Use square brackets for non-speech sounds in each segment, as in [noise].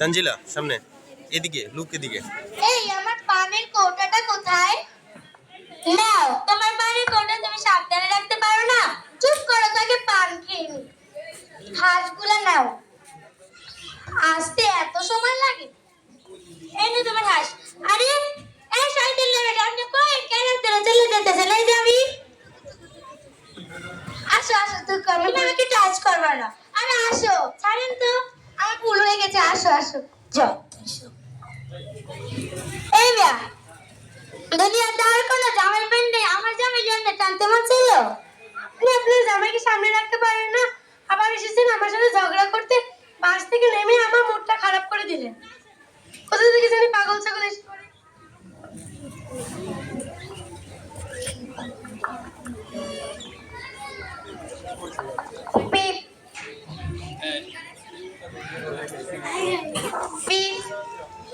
তানজিলা সামনে। এদিকে লুক এদিকে। এই, আমার পানের কৌটাটা কোথায়? নাও, তোমার পানের কৌটা তুমি সাবধানে রাখতে পারো না? চুপ করো তাকে পান খেয়ে নি নাও। আসতে এত সময় লাগে? এই নে তোমার হাঁস আরে, এই সাইকেল নেবে আপনি কই? কেন তোরা চলে যেতেছে নাই যাবি আসো আসো তুই কবে আমাকে টাচ করবা না। আরে, আসো, ছাড়েন তো। ভুল হয়ে গেছে, আসো আসো। এই মিয়া দুনিয়ার দাঁড় কোনো জামাই প্যান্ট নেই আমার জামাই জন্য টানতে মন ছিল আপনি আপনার জামাইকে সামনে রাখতে পারেন না। আবার এসেছেন আমার সাথে ঝগড়া করতে। বাস থেকে নেমে আমার মুডটা খারাপ করে দিলেন কোথা থেকে জানি পাগল ছাগল এসে পড়ে। পিপ পিপ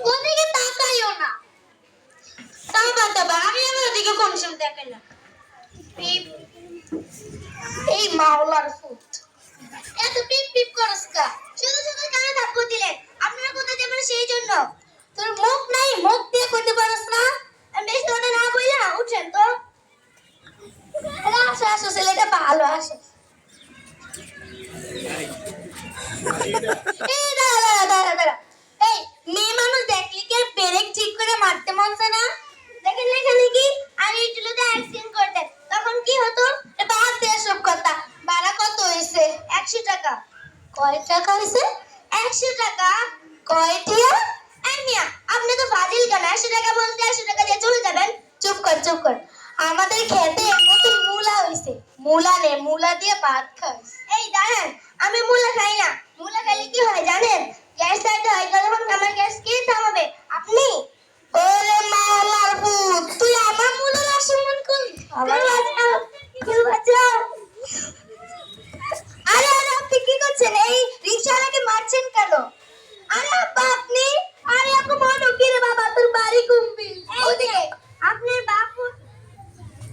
ওদিকে তাকাইও না তাবা তাবা আমি আমার ওদিকে কোন সময় দেখেন না পিপ এই মাওলার ফুট এত পিপ পিপ করস কা? শুধু শুধু কানে ধাক্কা দিলেন আপনারা কোথায় যাবেন সেই জন্য। তোর মুখ নাই মুখ দিয়ে করতে পারস না। বেশি কথা না বইলা উঠেন তো। আসো আসো ছেলেটা ভালো আসে। এই দাঁড়া দাঁড়া দাঁড়া দাঁড়া এই মেয়ে মানুষ দেখলি কি আর ব্রেক ঠিক করে মারতে মন চায় না দেখেন না এখানে কি আর এইগুলোতে অ্যাক্সিডেন্ট করতেন তখন কি হতো এ বাদ দে সব কথা ভাড়া কত হয়েছে একশো টাকা কয় টাকা হয়েছে একশো টাকা কয় টিয়া এই মিয়া আপনি তো ফাজিল কেন একশো টাকা বলতে একশো টাকা দিয়ে চলে যাবেন চুপ কর চুপ কর আমাদের খেতে নতুন মূলা হইছে মূলা নে মূলা দিয়ে ভাত খাস। এই দাঁড়ান আমি মূলা খাই না। মূলা খাইলে কি হয় জানেন? গ্যাস লাইট হয় তখন আমার গ্যাস কে থামাবে? আপনি? ওরে মাওলার ভূত তুই আমার মূলার অসম্মান করলি। আমার বাঁচাও কেউ বাঁচাও আরে আরে আপনি কি করছেন? এই রিকশাওয়ালাকে মারছেন কেন? আরে আব্বা আপনি আরে আপু মনো কি রে বাবা তোর বাড়ি কুম্বি ওদিকে আপনার বাপু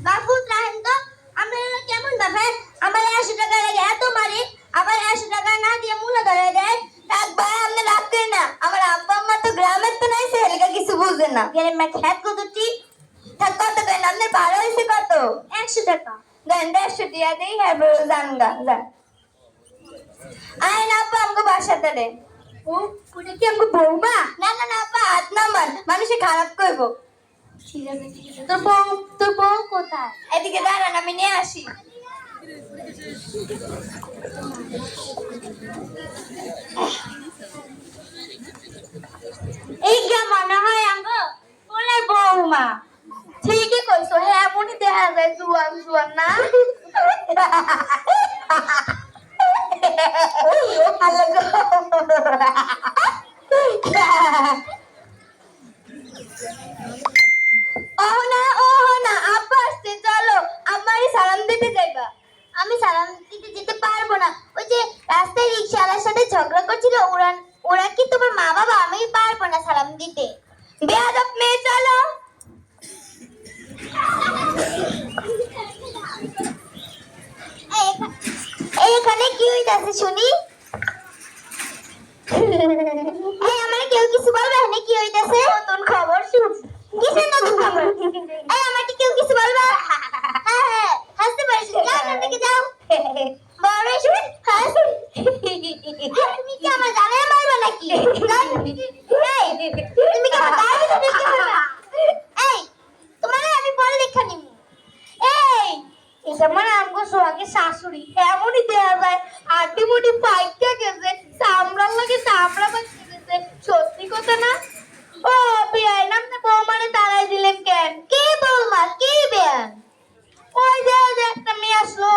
বাপু রাহেন তো আপনারা কেমন ভাবেন আমার একশো টাকা লাগে এত মারি আবার একশো টাকা না দিয়ে মূল্য ধরে দেয় থাক ভাই আপনি রাগ করেন না আমার আব্বা আম্মা তো গ্রামের তো নাই সেলিকা কিছু বুঝে না গেলে মা খ্যাত কত টি থাক কত কেন আপনার ভাড়া হয়েছে কত একশো টাকা দেড়শো টিয়া দিই হ্যাঁ যান গা যান আয় না আব্বা আমাকে বাসাতে দে। ও ওটা কি আমাকে বৌমা? না না না হাত নামান মানুষে খারাপ করব। ঠিক আছে ঠিক আছে। তোর বউ তোর বউ কোথায়? এদিকে দাঁড়ান আমি নিয়ে আসি। এই গা মনে হয় আঙ্গ বলে বৌমা। ঠিকই কইছো হ্যাঁ এমনই দেখা যায় জুয়ান জুয়ান না? ওহ না ওহ না আব্বা চলো আমি সালাম দিতে যেতে পারব না। ওই যে রাস্তায় রিক্সাওয়ালার সাথে ঝগড়া করছিল, ওরা ওরা কি তোমার মা বাবা? আমি পারব না সালাম দিতে। বেয়াদব মেয়ে, চলো এই এখা- এই এখানে কি হইতাছে শুনি? [laughs] এই আমার কেউ কিছু বলবে? এখানে কি হইতাছে? নতুন খবর শুন কিসের নতুন খবর এই আমাকে কেউ কিছু বলবে হ্যাঁ হ্যাঁ হাসতে পারিস যাও এখান থেকে যাও বড় শুন হাস তুমি কি আমার জানে মারবে নাকি এই তুমি কি আমার গায়ে হাত দিতে পারবে এই তোমার আমি পড়ালেখা নিব এই এটা মানে আমগো সোহাগে শাশুড়ি এমনই দেয়া যায় মুটি পাইকা গেছে। চামড়ার লাগে চামড়া বাঁচতে গেছে। সত্যি কথা না? ও বিয়াই নাম না বৌমারে তাড়াই দিলেন কেন? কে বৌমা কে বেয়ান ওই যে ওই যে একটা মেয়ে আসলো।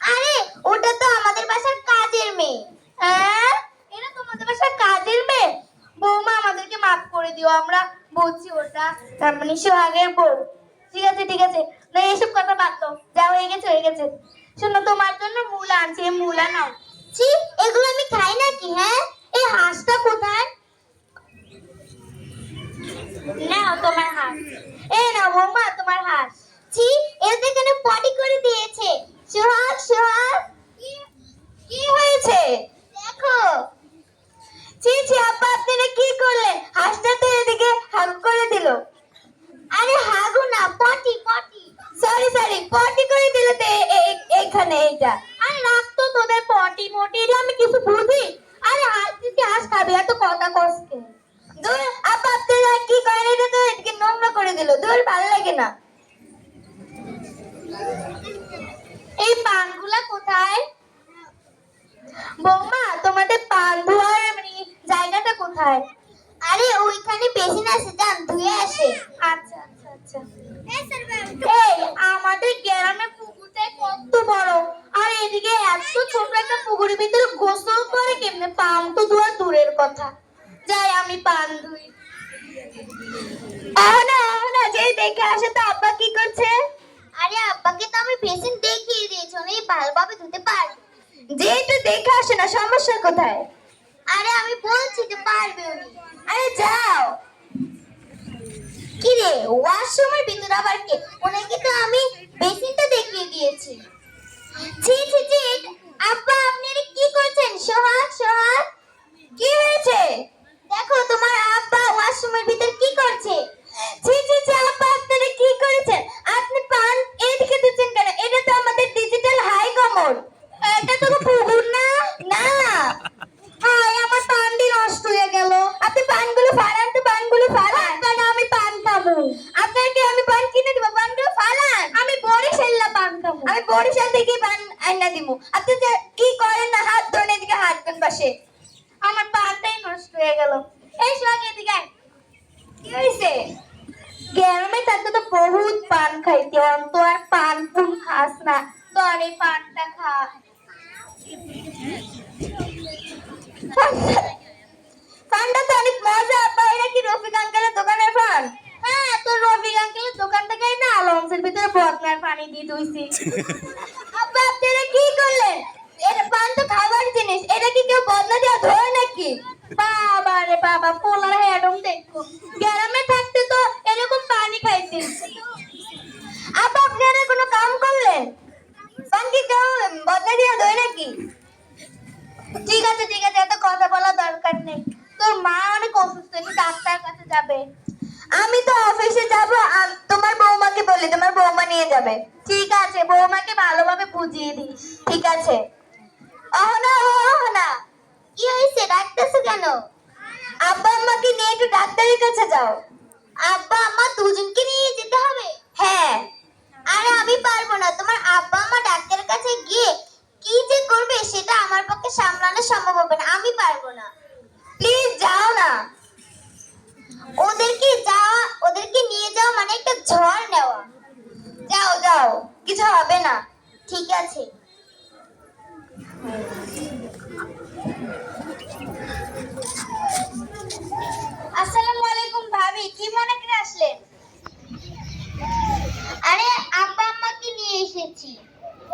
আরে, ওটা তো আমাদের বাসার কাজের মেয়ে। হ্যাঁ? এটা তোমাদের বাসার কাজের মেয়ে? বৌমা, আমাদেরকে মাফ করে দিও, আমরা বলছি ওটা। তার মানে সোহাগের বউ। ঠিক আছে ঠিক আছে। না এইসব কথা বাদ দাও। যা হয়ে গেছে হয়ে গেছে। শোনো, তোমার জন্য মূলা আনছি, এই মূলা নাও ছি, এগুলো আমি খাই না কি হ্যাঁ? এই হাঁসটা কোথায়? নাও তোমার হাঁস। এ নাও বৌমা, তোমার হাঁস। ছি এর কেন পটি করে দিয়েছে। সোহাগ সোহাগ কি কি হয়েছে দেখো ছি ছি আব্বা আপনারা এত কথা কসকে দূর আপা আপনারা কি করেন এটা তো এদিকে করে দূর ভালো লাগে না। এই পানগুলা কোথায়? বৌমা তোমাদের পান ধোয়ার মানে জায়গাটা কোথায়? আরে ওইখানে বেসিন আছে যান ধুয়ে আসে। আচ্ছা আচ্ছা আচ্ছা। এই আমাদের গ্রামে পুকুরটা কত বড়। আর এদিকে এত ছোট একটা পুকুরের ভিতরে গোসল করে কেমনে? পান তো ধোয়া দূরের কথা। যাই আমি পান ধুই। না আহনা যেই দেখে আসে তো আব্বা কি করছে? আরে আব্বাকে তো আমি বেসিন দেখিয়ে দিয়েছি উনি ভালোভাবে ধুতে পারবে। যেহেতু দেখে আসে না সমস্যা কোথায়? আরে আমি বলছি যে পারবে উনি। আরে যাও। কি রে ওয়াশরুমের ভিতরে আবার কে ওনাকে তো আমি বেসিনটা দেখিয়ে দিয়েছি ছি ছি ছি এটা- আব্বা আপনি এটা কি করছেন সোহাগ সোহাগ কি হয়েছে দেখো তোমার আব্বা ওয়াশরুমের ভিতর কি করছে ছি ছি ছি আব্বা আপনারা কি করেছেন আপনি পান এদিকে দিচ্ছেন কেন এটা তো আমাদের ডিজিটাল হাই কমর এটা তো পুকুর না না হাই আমার পান দিয়ে নষ্ট হয়ে গেল আপনি পানগুলো ফালান তো পানগুলো ফালান কারণ আমি পান খাব আপনাকে আমি পান কিনে দেবো পানগুলো ফালান আমি বরিশাল্লা পান খাব আমি বরিশাল থেকে পান আইনা দিব আপনি যে কি করেন না হাত ধরে এদিকে হাত দেন পাশে আমার পানটাই নষ্ট হয়ে গেল এই সোহাগ এদিকে আয়। কি হয়েছে গ্রামে থাকতে তো বহুত পান খাইতে না তো অনেক মজা কি রফিক আঙ্কেলের হ্যাঁ তো রফিক আঙ্কেলের দোকান থেকে না লঞ্চের ভিতরে বদনার পানি দিয়ে দইছি আপা কি করলেন এটা পান তো খাবার জিনিস এটা কি কেউ বদনা দেওয়া ধরে নাকি বাবা রে বাবা, পোলার যাবে। ঠিক আছে, বৌমাকে ভালোভাবে বুঝিয়ে দিস ঠিক আছে? অহনা, কি হয়েছে? ডাকতেছো কেন? আব্বা আম্মাকে নিয়ে একটু ডাক্তারের কাছে যাও। আব্বা আম্মা দুজনকে নিয়ে যেতে হবে? হ্যাঁ। আরে আমি পারব না। তোমার আব্বা আম্মা ডাক্তারের কাছে গিয়ে কি যে করবে সেটা আমার পক্ষে সামলানো সম্ভব হবে না। আমি পারব না। হবে না। ঠিক আছে। আসসালামু আলাইকুম ভাবি, কি মনে করে আসলেন? আরে আব্বা আম্মাকে নিয়ে এসেছি।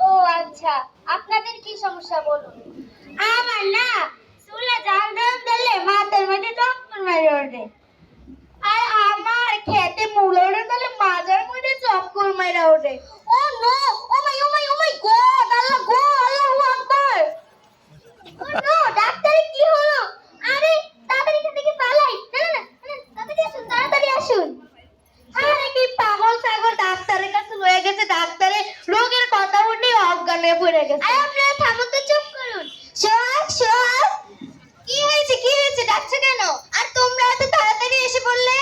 ও আচ্ছা। আপনাদের কি সমস্যা বলুন? আমার না, চুলে জাল দেন দিলে মাথার মধ্যে চক্কর মেরে ওঠে। আমার খেতে মুলোরে দিলে মাজার মধ্যে চক্কর মেরে ওঠে। ও নো ও মাই ও মাই ও মাই গড আল্লাহ গো আল্লাহু আকবার। ও ডাক্তার কি হলো? আরে তাড়াতাড়ি এখান থেকে পালাই। না না না, তাড়াতাড়ি আসুন তাড়াতাড়ি আসুন। আরে কি পাগল ছাগল ডাক্তারের কাছে লয়ে গেছে ডাক্তারে রোগের কথা শুনে অজ্ঞান পড়ে গেছে। আরে আপনারা থামুন তো চুপ করুন। সোহাগ সোহাগ কি হয়েছে কি হয়েছে? ডাকছো কেন? আর তোমরা এত তাড়াতাড়ি এসে বললে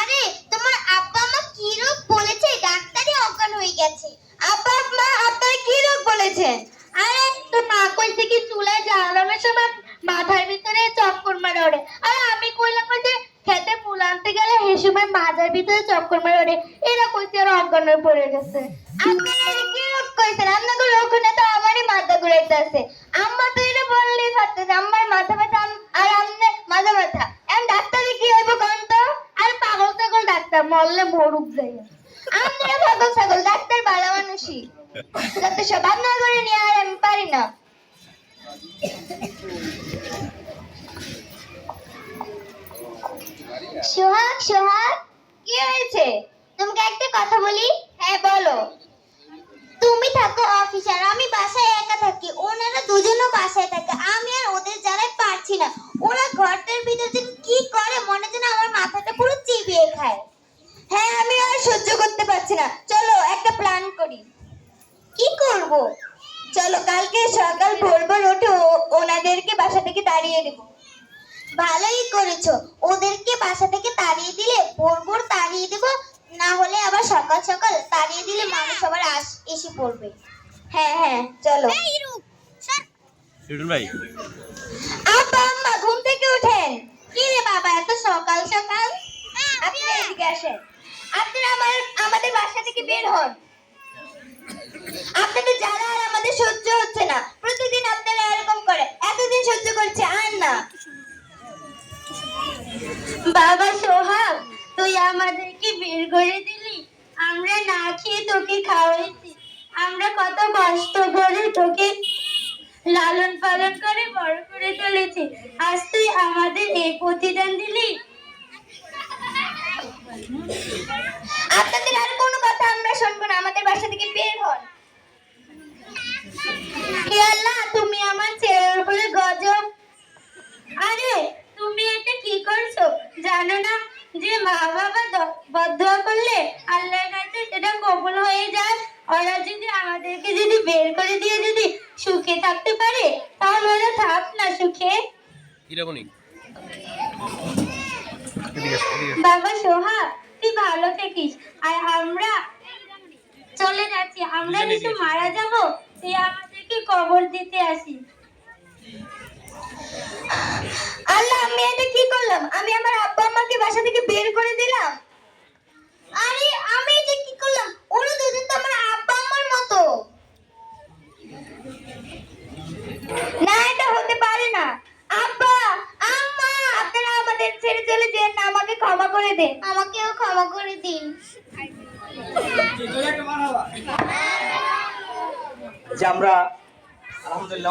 আরে তোমার আব্বা মা কি রোগ বলেছে ডাক্তারই অজ্ঞান হয়ে গেছে। আব্বা, মা আপনারা কি রোগ বলেছেন? আরে, তোর মা কইছে কি চুলে জ্বালানোর সময় মাথার ভিতরে চক্কর মারে ওরে আর, আমি কইলাম যে খেতে ফুল আনতে গেলে সেই সময় মাথার ভিতরে চক্কর মারে ওরে এরা কইছে আর অজ্ঞান পড়ে গেছে। আপনারা কি রোগ কইছেন আপনাকে লক্ষণে তো আমারই মাথা ঘুরাইতেছে। আম্মা তো এটা বললেই পারতেছে আমার মাথা ব্যথা আর আমনে মাথা ব্যথা। এখন ডাক্তারে কি হইব কোন তো? আর, পাগল ছাগল ডাক্তার, মরলে মরুক যাই আমরা পাগল ছাগল, ডাক্তার ভালো মানুষই। যাতে সব আপনার করে নিয়ে আর আমি পারি না। সোহাগ সোহাগ, কি হয়েছে? তোমাকে একটা কথা বলি? হ্যাঁ বলো। তুমি থাকো অফিসে আর আমি বাসায় একা থাকি ওনারা দুজনও বাসায় থাকে আমি আর ওদের যারাই পারছি না ওরা ঘরটার ভিতর যে কি করে মনে যেন আমার মাথাটা পুরো চিবিয়ে খায় হ্যাঁ আমি আর সহ্য করতে পারছি না চলো একটা প্ল্যান করি কি করব চলো কালকে সকাল ভোর ভোর উঠে ও- ওনাদেরকে বাসা থেকে তাড়িয়ে দেবো ভালোই করেছ ওদেরকে বাসা থেকে তাড়িয়ে দিলে ভোর ভোর তাড়িয়ে দেবো না হলে আবার সকাল সকাল তাড়িয়ে দিলে মানুষ আবার আস- এসে পড়বে। হ্যাঁ হ্যাঁ চলো। ভাই। আব্বা আম্মা ঘুম থেকে ওঠেন। কি রে বাবা এত সকাল সকাল? আপনারা এদিকে আসেন। আপনারা আমার আমাদের বাসা থেকে বের হন। আপনাদের জ্বালা আর আমাদের সহ্য হচ্ছে না। প্রতিদিন আপনারা এরকম করে এতদিন সহ্য করছে আর না। বাবা সোহাগ তুই আমাদেরকে বের করে দিলি। আমরা না খেয়ে তোকে খাওয়াইছি। আমরা কত কষ্ট করে তোকে লালন পালন করে বড় করে তুলেছি। আজ তুই আমাদের এই প্রতিদান দিলি আপনাদের আর কোনো কথা আমরা শুনব না আমাদের বাসা থেকে বের হন হে আল্লাহ তুমি আমার ছেলের উপরে গজব আরে তুমি এটা কি করছ জানো না যে মা বাবা দ- বদদোয়া করলে আল্লাহর কাছে সেটা কবুল হয়ে যায় ওরা যদি আমাদেরকে যদি বের করে দিয়ে যদি সুখে থাকতে পারে তাহলে ওরা থাক না সুখে। কিরকমই। বাবা সোহা তুই ভালো থাকিস। আর আমরা চলে যাচ্ছি আমরা গিয়ে মারা যাব তুই আমাদেরকে কবর দিতে আসিস। আল্লাহ আমি এটা কি করলাম? আমি আমার আব্বা আম্মাকে বাসা থেকে বের করে দিলাম?